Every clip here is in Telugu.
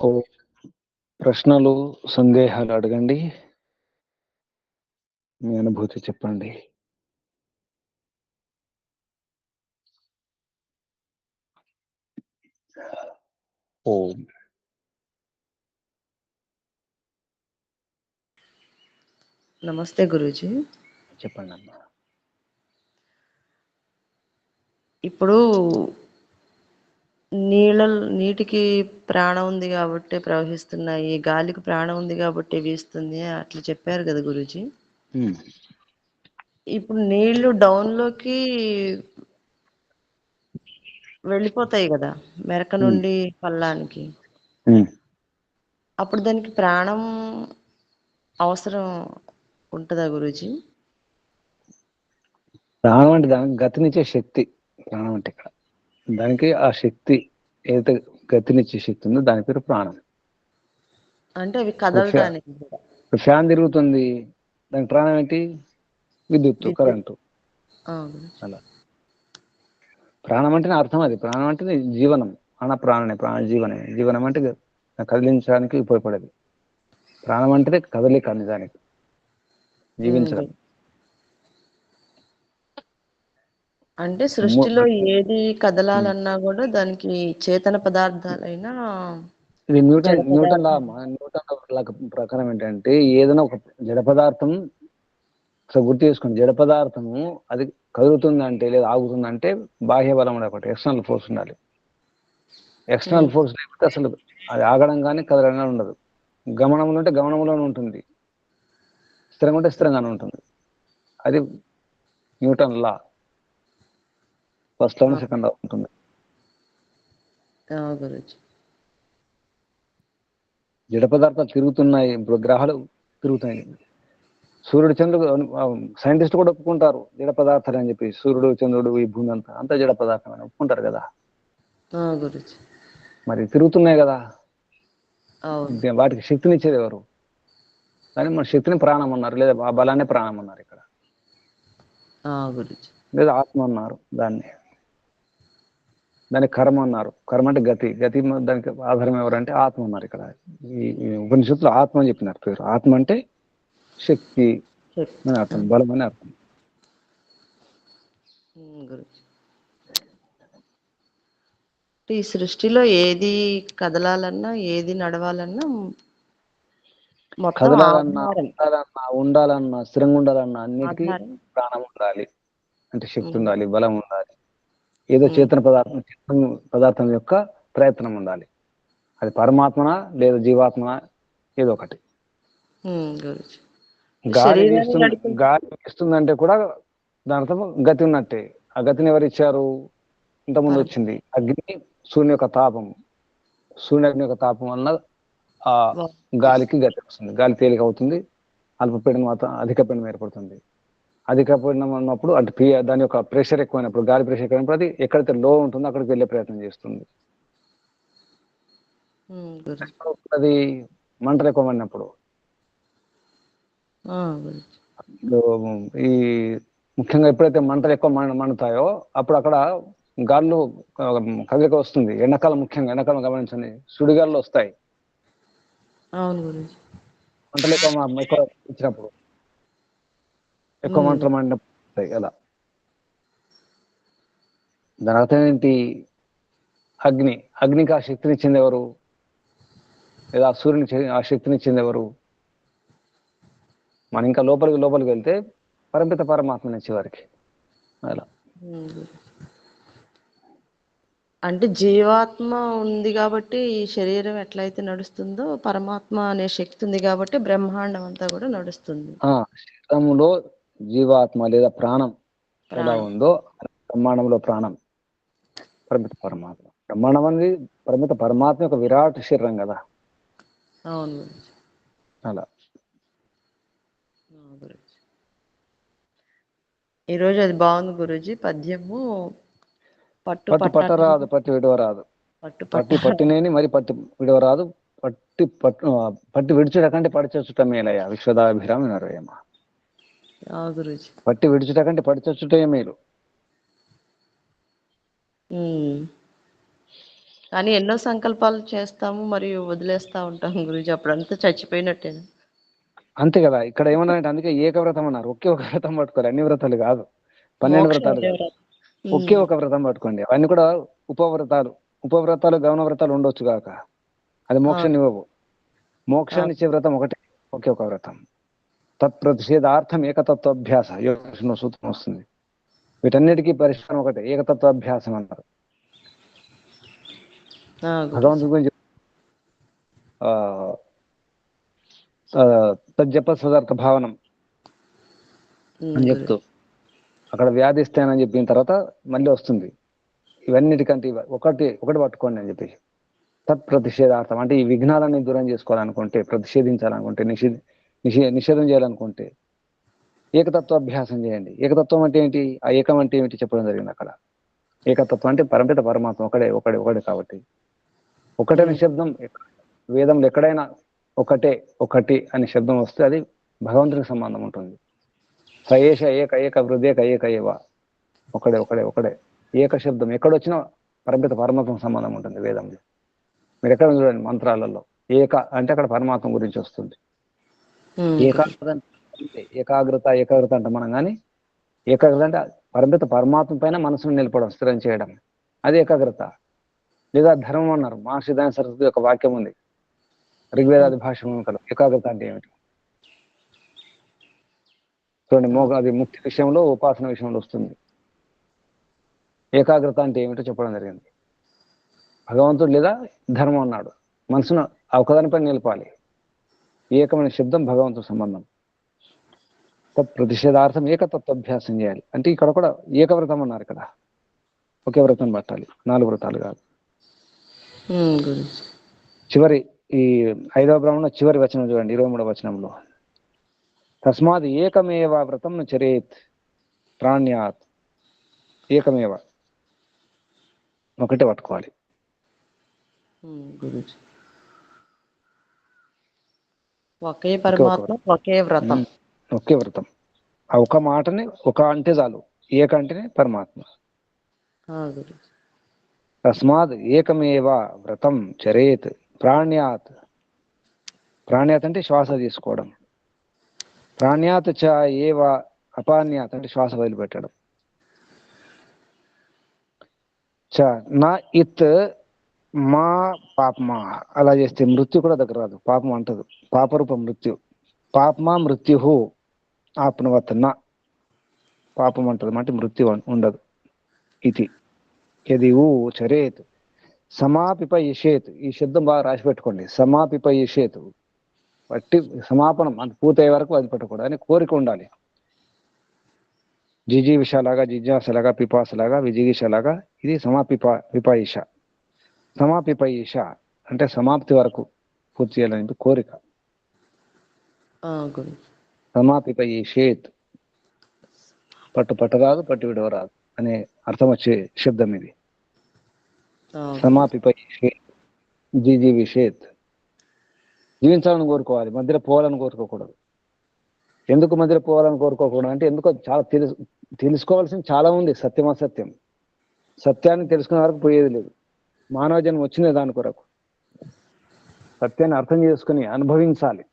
ఓ ప్రశ్నలు సందేహాలు అడగండి. మీ అనుభూతి చెప్పండి. ఓం. నమస్తే గురూజీ. చెప్పండి అమ్మా ఇప్పుడు నీళ్ళ నీటికి ప్రాణం ఉంది కాబట్టి ప్రవహిస్తున్నాయి గాలికి ప్రాణం ఉంది కాబట్టి వీస్తుంది అట్లా చెప్పారు కదా గురూజీ. ఇప్పుడు నీళ్ళు డౌన్లోకి వెళ్ళిపోతాయి కదా మెరక నుండి పల్లానికి. అప్పుడు దానికి ప్రాణం అవసరం ఉంటుందా గురూజీ? ప్రాణం అంటే దానికి గతినిచ్చే శక్తి ప్రాణం అంటే ఇక్కడ. దానికి ఆ శక్తి ఏదైతే గతినిచ్చే శక్తి ఉందో దాని పేరు ప్రాణం. అంటే అవి. ఇప్పుడు ఫ్యాన్ తిరుగుతుంది దానికి ప్రాణం ఏంటి? విద్యుత్. కరెంటు. అలా. ప్రాణం అంటేనే అర్థం అది. ప్రాణం అంటే జీవనం. అన ప్రాణనే ప్రాణ జీవనే. జీవనం అంటే కదిలించడానికి ఉపయోగపడేది. ప్రాణం అంటే కదలిక నిజానికి. జీవించడం. అంటే సృష్టిలో ఏది కదలాలన్నా కూడా దానికి చేతన పదార్థాలైనా ఇది న్యూటన్ న్యూటన్ లా. అమ్మా. న్యూటన్ లా ప్రకారం ఏంటంటే ఏదైనా ఒక జడ పదార్థం గుర్తు చేసుకోండి జడ పదార్థము అది కదులుతుందంటే లేదా ఆగుతుందంటే బాహ్య బలం ఉండాలి ఒకటి ఎక్స్టర్నల్ ఫోర్స్ ఉండాలి. ఎక్స్టర్నల్ ఫోర్స్ లేకపోతే అసలు అది ఆగడం కానీ కదలడం కానీ ఉండదు. గమనంలో ఉంటే గమనంలోనే ఉంటుంది. స్థిరంగా ఉంటే స్థిరంగానే ఉంటుంది. అది న్యూటన్ లా. ఫస్ట్లో సెకండ్లో ఉంటుంది. జడ పదార్థాలు తిరుగుతున్నాయి ఇప్పుడు గ్రహాలు తిరుగుతాయి సూర్యుడు చంద్రుడు సైంటిస్ట్ కూడా ఒప్పుకుంటారు జడ పదార్థాలు అని చెప్పి. సూర్యుడు చంద్రుడు ఈ భూమి అంతా అంతా జడ పదార్థం అని ఒప్పుకుంటారు కదా. మరి తిరుగుతున్నాయి కదా. వాటికి శక్తినిచ్చేది ఎవరు? కానీ మన శక్తిని ప్రాణం అన్నారు లేదా బలాన్ని ప్రాణం అన్నారు ఇక్కడ. లేదా ఆత్మ అన్నారు దాన్ని. దాన్ని కర్మ అన్నారు. కర్మ అంటే గతి. గతి దానికి ఆధారం ఎవరంటే ఆత్మ అన్నారు ఇక్కడ. ఈ ఉపనిషత్తులో ఆత్మ అని చెప్పినారు పేరు. ఆత్మ అంటే శక్తి. అని అర్థం. బలం అని అర్థం. ఈ సృష్టిలో ఏది కదలాలన్నా ఏది నడవాలన్నా కదలాలన్నా ఉండాలన్నా ఉండాలన్నా స్థిరంగా ఉండాలన్నా అన్నిటికీ ప్రాణం ఉండాలి. అంటే శక్తి. ఉండాలి బలం ఉండాలి. ఏదో. చేతన పదార్థం చేతన పదార్థం యొక్క ప్రయత్నం ఉండాలి. అది పరమాత్మన లేదా జీవాత్మన ఏదో ఒకటి. గాలి గాలి వీస్తుందంటే కూడా దాని అర్థం గతి ఉన్నట్టే. ఆ గతిని ఎవరు ఇచ్చారు? ఇంతకుముందు వచ్చింది. అగ్ని సూర్యుని యొక్క తాపం. సూర్యుని అగ్ని యొక్క తాపం వలన ఆ గాలికి గతి వస్తుంది. గాలి తేలిక అవుతుంది. అల్పపీడనం మాత్రం అధిక పీడనం ఏర్పడుతుంది. అధిక ఉన్నప్పుడు అంటే పీ- దాని యొక్క ప్రెషర్ ఎక్కువైనప్పుడు గాలి ప్రెషర్ ఎక్కువైనప్పుడు అది ఎక్కడైతే లో ఉంటుందో అక్కడికి వెళ్ళే ప్రయత్నం చేస్తుంది. అది మంటలు ఎక్కువ పడినప్పుడు ఈ ముఖ్యంగా ఎప్పుడైతే మంటలు ఎక్కువ మండ మండుతాయో అప్పుడు అక్కడ గాళ్ళు ఆ, కదలిక వస్తుంది. ఎండాకాలం ముఖ్యంగా ఎండాకాలం గమనించండి. సుడిగాళ్ళు వస్తాయి. మంటలు ఎక్కువ ఎక్కువ ఇచ్చినప్పుడు ఎక్కువ. మంటలు మండినప్పుడు వస్తాయి అలా. దాని అర్థం ఏంటి? అగ్ని. అగ్నికి ఆ శక్తిని ఇచ్చింది ఎవరు? లేదా చే- ఆ శక్తిని ఇచ్చింది ఎవరు? మనం ఇంకా లోపలికి లోపలికి వెళ్తే పరమిత పరమాత్మని ఇచ్చేవారికి అలా. అంటే జీవాత్మ ఉంది కాబట్టి ఈ శరీరం ఎట్లయితే నడుస్తుందో పరమాత్మ అనే శక్తి ఉంది కాబట్టి బ్రహ్మాండం అంతా కూడా నడుస్తుంది. శరీరంలో జీవాత్మ లేదా ప్రాణం ఎలా ఉందో బ్రహ్మాండంలో ప్రాణం. పరమిత పరమాత్మ. బ్రహ్మాండం అనేది పరమిత పరమాత్మ యొక్క విరాట్ శరీరం కదా. అవును. అలా. గురూజీ. ఈరోజు అది బాగుంది గురూజీ. పద్యము పట్టు పట్టు పట్ట పట్టరాదు పట్టి విడవరాదు. పట్టు పట్టి పట్ట. పట్టినేని మరి పట్టి విడవరాదు. పట్టి పట్టు పట్టి విడిచుట కంటే పడిచచ్చుట మేలయ్య. విశ్వదాభిరామ పట్టి విడిచుట కంటే పడిచచ్చుటే మేలు. ఉమ్. కానీ ఎన్నో సంకల్పాలు చేస్తాము మరియు వదిలేస్తా ఉంటాం గురుజీ. అప్పుడంతా చచ్చిపోయినట్టేనా? అంతే కదా. ఇక్కడ ఏమన్నారంటే అందుకే ఏకవ్రతం అన్నారు. ఒకే ఒక వ్రతం పట్టుకోరు అన్ని వ్రతాలు కాదు. పన్నెండు వ్రతాలు ఒకే. వ్రతం. ఒకే వ్రతం పట్టుకోండి. అవన్నీ కూడా ఉపవ్రతాలు. ఉపవ్రతాలు గౌణ వ్రతాలు ఉండొచ్చు కాక. అది మోక్షాన్ని ఇవ్వవు. మోక్షాన్ని ఇచ్చే వ్రతం ఒకటే. ఒకే ఒక వ్రతం. తత్ప్రతిషేధార్థం ఏకతత్వాభ్యాస. యోగ సూత్రం వస్తుంది. వీటన్నిటికీ పరిష్కారం ఒకటే ఏకతత్వాభ్యాసం అన్నారు. భగవంతుడి గురించి తజ్జప సదార్థ భావనం అని చెప్తూ అక్కడ వ్యాధిస్తానని చెప్పిన తర్వాత మళ్ళీ వస్తుంది. ఇవన్నిటికంటే ఇవ- ఒకటి ఒకటి పట్టుకోండి అని చెప్పేసి. తత్ ప్రతిషేధార్థం అంటే ఈ విఘ్నాలన్నీ దూరం చేసుకోవాలనుకుంటే ప్రతిషేధించాలనుకుంటే నిషేధ నిషే నిషేధం చేయాలనుకుంటే ఏకతత్వాభ్యాసం చేయండి. ఏకతత్వం అంటే ఏంటి? ఆ ఏకం అంటే ఏమిటి చెప్పడం జరిగింది అక్కడ. ఏకతత్వం అంటే పరమిత పరమాత్మ ఒకడే ఒకడే ఒకడే కాబట్టి. ఒకటే నిశ్శబ్దం వేదంలో ఎక్కడైనా ఒకటే ఒకటి అనే శబ్దం వస్తే అది భగవంతునికి సంబంధం ఉంటుంది. సయేష ఏక ఏక హృదయక ఏక ఏవ. ఒకడే ఒకడే ఒకడే. ఏక శబ్దం ఎక్కడొచ్చినా పరమిత పరమాత్మకు సంబంధం ఉంటుంది వేదంలో. మీరు ఎక్కడ చూడండి మంత్రాలలో. ఏక అంటే అక్కడ పరమాత్మ గురించి వస్తుంది. ఏకాగ్రత అంటే ఏకాగ్రత ఏకాగ్రత అంటాం మనం కానీ ఏకాగ్రత అంటే పరమిత పరమాత్మ పైన మనసును నిలపడం స్థిరం చేయడం. అది ఏకాగ్రత. లేదా ధర్మం అన్నారు. మహర్షి దాని సరస్వతి యొక్క వాక్యం ఉంది. ఋగ్వేదాది భాష ఏకాగ్రత అంటే ఏమిటి? చూడండి మోగ అది ముక్తి విషయంలో ఉపాసన విషయంలో వస్తుంది. ఏకాగ్రత అంటే ఏమిటో చెప్పడం జరిగింది. భగవంతుడు లేదా ధర్మం అన్నాడు. మనసును ఆ ఒకదానిపై నిలపాలి. ఏకమైన శబ్దం భగవంతుడు సంబంధం. తత్ ప్రతిషేధార్థం ఏకతత్వాభ్యాసం చేయాలి. అంటే ఇక్కడ కూడా ఏకవ్రతం అన్నారు ఇక్కడ ఒకే వ్రతం పట్టాలి. నాలుగు వ్రతాలు కాదు. చివరి ఈ ఐదవ బ్రాహ్మణ చివరి వచనం చూడండి ఇరవై మూడవ వచనంలో. తస్మాత్ ఏకమేవ వ్రతం చరేత్ ప్రాణ్యాత్. ఏకమేవ. ఒకటే పట్టుకోవాలి. గురూజీ. ఒకే పరమాత్మ ఒకే వ్రతం. ఒకే వ్రతం. ఆ ఒక మాటని ఒక అంటే చాలు. ఏక అంటేనే పరమాత్మ. తస్మాత్ ఏకమేవ వ్రతం చరేత్ ప్రాణ్యాత్. ప్రాణ్యాత్ అంటే శ్వాస తీసుకోవడం. ప్రాణ్యాత్ చ ఏవ అపాన్యాత్ అంటే శ్వాస వదిలిపెట్టడం. చ నా ఇత్ మా పాపమా? అలా చేస్తే మృత్యు కూడా దగ్గర రాదు. పాపం అంటదు. పాపరూప మృత్యు. పాపమా మృత్యు ఆప్నవత్ పాపం అంటది అంటే మృత్యు ఉండదు. ఇది. ఇది ఊ చరేత్. సమాపిప యషేత్ ఈ శబ్దం బాగా రాసి పెట్టుకోండి. సమాపిప ఇషేత్ పట్టి సమాపనం అంత పూర్తయ్యే వరకు అది పెట్టకూడదు అని కోరిక ఉండాలి. జిజీవిషలాగా జిజ్ఞాసలాగా పిపాసలాగా విజిగిషలాగా ఇది సమాపిప పిపాయిష. సమాపిపయిష అంటే సమాప్తి వరకు పూర్తి చేయాలని కోరిక. గురూజీ. సమాపిపయిషేత్ పట్టు పట్టరాదు పట్టు విడవరాదు అనే అర్థం వచ్చే శబ్దం ఇది. ఆ, సమాపిపయిషేత్ జీజీవిషేత్. జీవించాలని కోరుకోవాలి మధ్యలో పోవాలని కోరుకోకూడదు. ఎందుకు మధ్యలో పోవాలని కోరుకోకూడదు అంటే ఎందుకో చాలా తెలుసు తెలుసుకోవాల్సింది చాలా ఉంది సత్యం అసత్యం. సత్యాన్ని తెలుసుకునే వరకు పోయేది లేదు. మానవ జన్మ వచ్చింది దాని కొరకు. సత్యాన్ని అర్థం చేసుకుని అనుభవించాలి.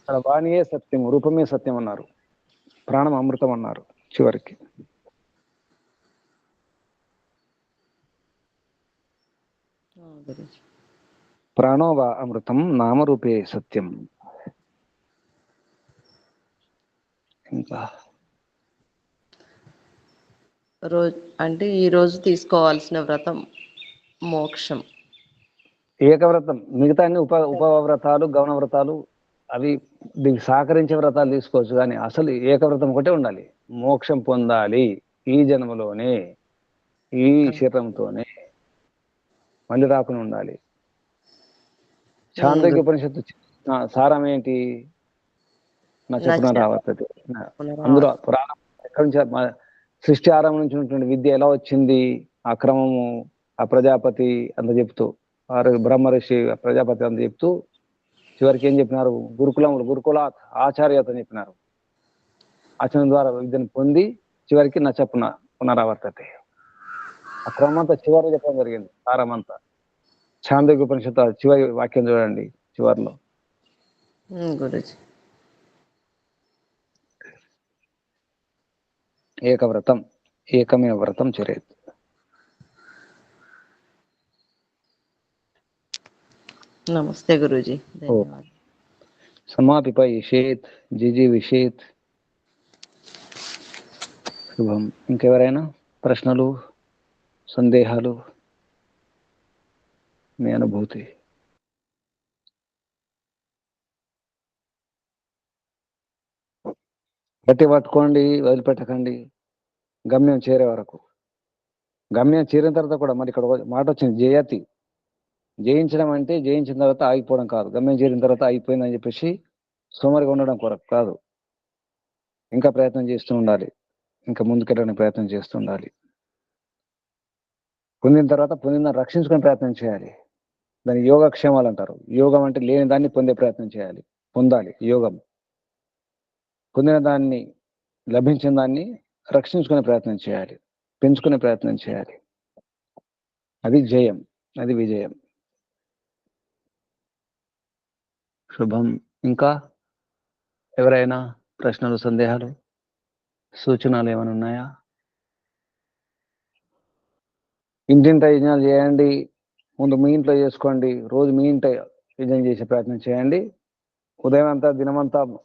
అక్కడ వాణియే సత్యం రూపమే సత్యం అన్నారు. ప్రాణం అమృతం అన్నారు చివరికి. ప్రాణో వా అమృతం నామరూపే సత్యం. ఇంకా రోజు అంటే ఈ రోజు తీసుకోవాల్సిన వ్రతం మోక్షం. ఏకవ్రతం. మిగతా అన్ని ఉప ఉపవ్రతాలు గౌణ వ్రతాలు అవి దీనికి సహకరించే వ్రతాలు తీసుకోవచ్చు. కానీ అసలు ఏకవ్రతం ఒకటే ఉండాలి. మోక్షం పొందాలి ఈ జన్మలోనే ఈ శరీరంతోనే మళ్ళీ రాకుండా ఉండాలి. చాంద్రకి ఉపనిషత్తు సారం ఏంటి? నా చెప్పున రావత్తది అందులో పురాణం ఎక్కడి నుంచి సృష్టి ఆరంభం నుంచి ఉన్నటువంటి విద్య ఎలా వచ్చింది? ఆ క్రమము ఆ ప్రజాపతి అంత చెప్తూ వారు బ్రహ్మ ఋషి ఆ ప్రజాపతి అంత చెప్తూ చివరికి ఏం చెప్పినారు? గురుకులములు గురుకుల ఆచార్యత అని చెప్పినారు. ఆచరణ ద్వారా విద్యను పొంది చివరికి నచ్చపున పునరావర్తతే. ఆ క్రమం అంతా చివరి చెప్పడం జరిగింది ఆరం అంతా. చాంద్రిక ఉపనిషత్తు చివరి వాక్యం చూడండి చివరిలో. గురుజీ. ఏకవ్రతం ఏకమే వ్రతం చరేత్. నమస్తే గురూజీ సమాపిపయిషేత్ జిజీవిషేత్. శుభం. ఇంకెవరైనా ప్రశ్నలు సందేహాలు మీ అనుభూతి? గట్టి పట్టుకోండి వదిలిపెట్టకండి. గమ్యం చేరే వరకు. గమ్యం చేరిన తర్వాత కూడా మరి ఇక్కడ ఒక మాట వచ్చింది జయతి. జయించడం అంటే జయించిన తర్వాత ఆగిపోవడం కాదు. గమ్యం చేరిన తర్వాత ఆగిపోయిందని చెప్పేసి సోమరిగా ఉండడం కొరకు కాదు. ఇంకా ప్రయత్నం చేస్తూ ఉండాలి. ఇంకా ముందుకెళ్ళడానికి ప్రయత్నం చేస్తూ ఉండాలి. పొందిన తర్వాత పొందిన రక్షించుకునే ప్రయత్నం చేయాలి. దాన్ని యోగక్షేమాలు అంటారు. యోగం అంటే లేని దాన్ని పొందే ప్రయత్నం చేయాలి. పొందాలి. యోగం. పొందిన దాన్ని లభించిన దాన్ని రక్షించుకునే ప్రయత్నం చేయాలి. పెంచుకునే ప్రయత్నం చేయాలి. అది జయం. అది విజయం. శుభం. ఇంకా ఎవరైనా ప్రశ్నలు సందేహాలు సూచనలు ఏమైనా ఉన్నాయా? ఇంటింట యజ్ఞాలు చేయండి. ముందు మీ ఇంట్లో చేసుకోండి. రోజు మీ ఇంట యజ్ఞం చేసే ప్రయత్నం చేయండి. ఉదయం అంతా దినమంతా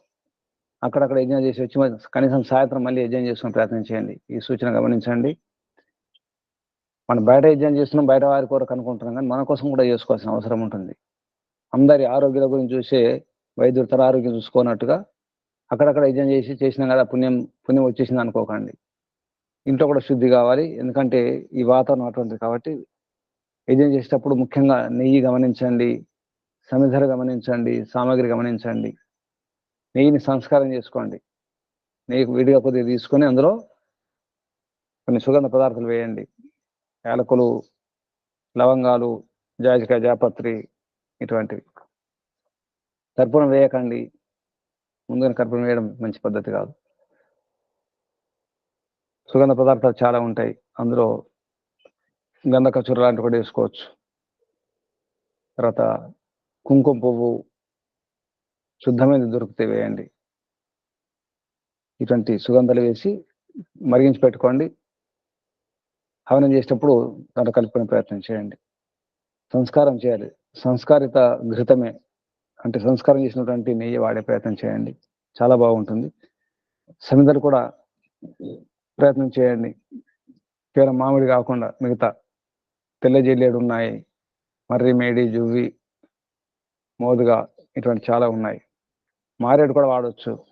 అక్కడక్కడ యజ్ఞం చేసి వచ్చి కనీసం సాయంత్రం మళ్ళీ యజ్ఞం చేసుకుని ప్రయత్నం చేయండి. ఈ సూచన గమనించండి. మనం బయట యజ్ఞం చేస్తున్నాం బయట వారి కొరకు అనుకుంటున్నాం కానీ మన కోసం కూడా చేసుకోవాల్సిన అవసరం ఉంటుంది. అందరి ఆరోగ్యాల గురించి చూసే వైద్యుడు తన ఆరోగ్యం చూసుకోనట్టుగా అక్కడక్కడ యజ్ఞం చేసి చేసినాం కదా పుణ్యం పుణ్యం వచ్చేసింది అనుకోకండి. ఇంట్లో కూడా శుద్ధి కావాలి. ఎందుకంటే ఈ వాతావరణం అటువంటిది కాబట్టి యజ్ఞం చేసేటప్పుడు ముఖ్యంగా నెయ్యి గమనించండి సమిధర గమనించండి సామాగ్రి గమనించండి. నెయ్యిని సంస్కారం చేసుకోండి. నెయ్యి విడిగా కొద్దిగా తీసుకొని అందులో కొన్ని సుగంధ పదార్థాలు వేయండి. యాలకులు లవంగాలు జాజికాయ జాపత్రి ఇటువంటివి. కర్పూరం వేయకండి. ముందుగా కర్పూరం వేయడం మంచి పద్ధతి కాదు. సుగంధ పదార్థాలు చాలా ఉంటాయి. అందులో గంధకచూర లాంటివి కూడా వేసుకోవచ్చు. తర్వాత కుంకుమ పువ్వు శుద్ధమైనది దొరికితే వేయండి. ఇటువంటి సుగంధాలు వేసి మరిగించి పెట్టుకోండి. హవనం చేసేటప్పుడు దాంట్లో కలుపుకునే ప్రయత్నం చేయండి. సంస్కారం చేయాలి. సంస్కారిత ఘృతమే. అంటే సంస్కారం చేసినటువంటి నెయ్యి వాడే ప్రయత్నం చేయండి. చాలా బాగుంటుంది. సమిధలు కూడా ప్రయత్నం చేయండి. కేవలం మామిడి కాకుండా మిగతా తెల్ల జల్లేడు ఉన్నాయి. మర్రి మేడి జువ్వి మోదుగా ఇటువంటి చాలా ఉన్నాయి. మారేడు కూడా వాడవచ్చు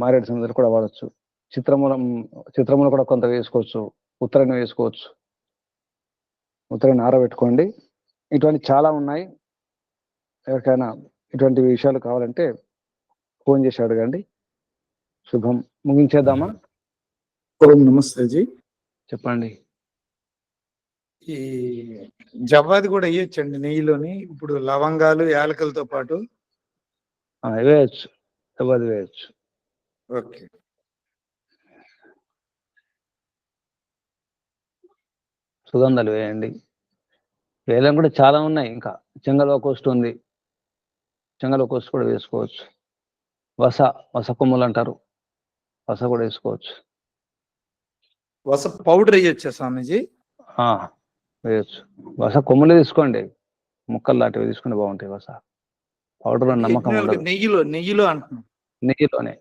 మారేడు సమిధలు కూడా వాడవచ్చు చిత్రమూలం చిత్రమూలం కూడా కొంత వేసుకోవచ్చు. ఉత్తరాయణ వేసుకోవచ్చు. ఉత్తరాయణ ఆరబెట్టుకోండి. ఇటువంటి చాలా ఉన్నాయి. ఎవరికైనా ఇటువంటి విషయాలు కావాలంటే ఫోన్ చేసి అడగండి. శుభం. ముగించేద్దామా? ఓం నమస్తే జీ. చెప్పండి. ఈ జవ్వాది కూడా వేయొచ్చండి నెయ్యిలోని. ఇప్పుడు లవంగాలు యాలకలతో పాటు వేయచ్చు ఎవరి వేయచ్చు ఓకే. సుగంధాలు వేయండి. వేలం కూడా చాలా ఉన్నాయి ఇంకా. చెంగల్ కోస్ట్ ఉంది. చెంగల్ కోస్ట్ కూడా వేసుకోవచ్చు. వస వస కొమ్ములు అంటారు. వస కూడా వేసుకోవచ్చు. వస పౌడర్ వేయొచ్చా స్వామీజీ? ఆ, వేయచ్చు. వస కొమ్ములు తీసుకోండి. ముక్కలు లాంటివి తీసుకుంటే బాగుంటాయి వస. పౌడర్ నమ్మకం నెయ్యిలో నెయ్యిలో అంటున్నాం. నెయ్యిలోనే.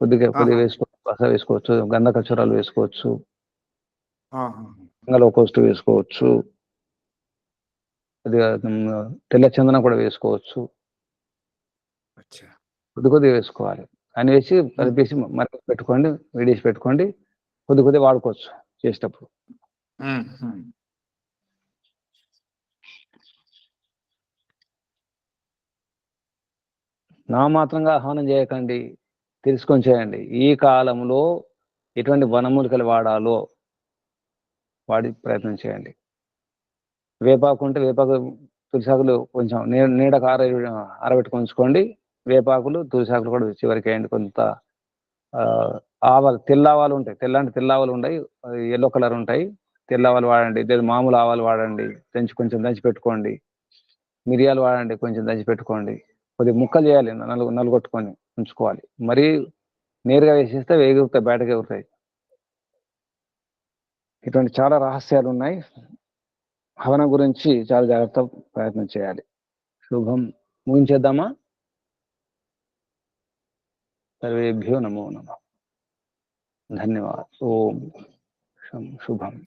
కొద్దిగా కొద్దిగా. వేసుకోవచ్చు వస వేసుకోవచ్చు గంధ కచూరాలు వేసుకోవచ్చు కోస్ట్ వేసుకోవచ్చు కొద్దిగా తెల్ల చందనం కూడా వేసుకోవచ్చు. కొద్ది కొద్దిగా వేసుకోవాలి. అని వేసి కలిపేసి మరి పెట్టుకోండి వేడేసి పెట్టుకోండి కొద్ది కొద్దిగా వాడుకోవచ్చు చేసేటప్పుడు. నా మాత్రంగా ఆహ్వానం చేయకండి తెలుసుకొని చేయండి. ఈ కాలంలో ఎటువంటి వనమూలికలు వాడాలో వాడి ప్రయత్నం చేయండి. వేపాకు ఉంటే వేపాకు తులసాకులు కొంచెం నీ నీడకు ఆర ఆరబెట్టుకు ఉంచుకోండి వేపాకులు తులసాకులు కూడా చివరికి వేయండి. కొంత ఆ, ఆవాలు తెల్ల ఆవాలు ఉంటాయి. తెల్లంటి తెల్ల ఆవాలు ఉంటాయి. ఎల్లో కలర్ ఉంటాయి. తెల్ల ఆవాలు వాడండి. లేదు మామూలు ఆవాలు వాడండి. దంచి కొంచెం దంచి పెట్టుకోండి. మిరియాలు వాడండి. కొంచెం దంచి పెట్టుకోండి. కొద్దిగా ముక్కలు చేయాలి నలుగు నలుగొట్టుకొని ఉంచుకోవాలి. మరీ నేరుగా వేసేస్తే వేగుతాయి బయటకు ఎగురుతాయి ఇటువంటి చాలా రహస్యాలు ఉన్నాయి. హవనం గురించి చాలా జాగ్రత్త ప్రయత్నం చేయాలి. శుభం. ముగించేద్దామా? సర్వేభ్యో నమో నమ. ధన్యవాదాలు. ఓం శం శుభం.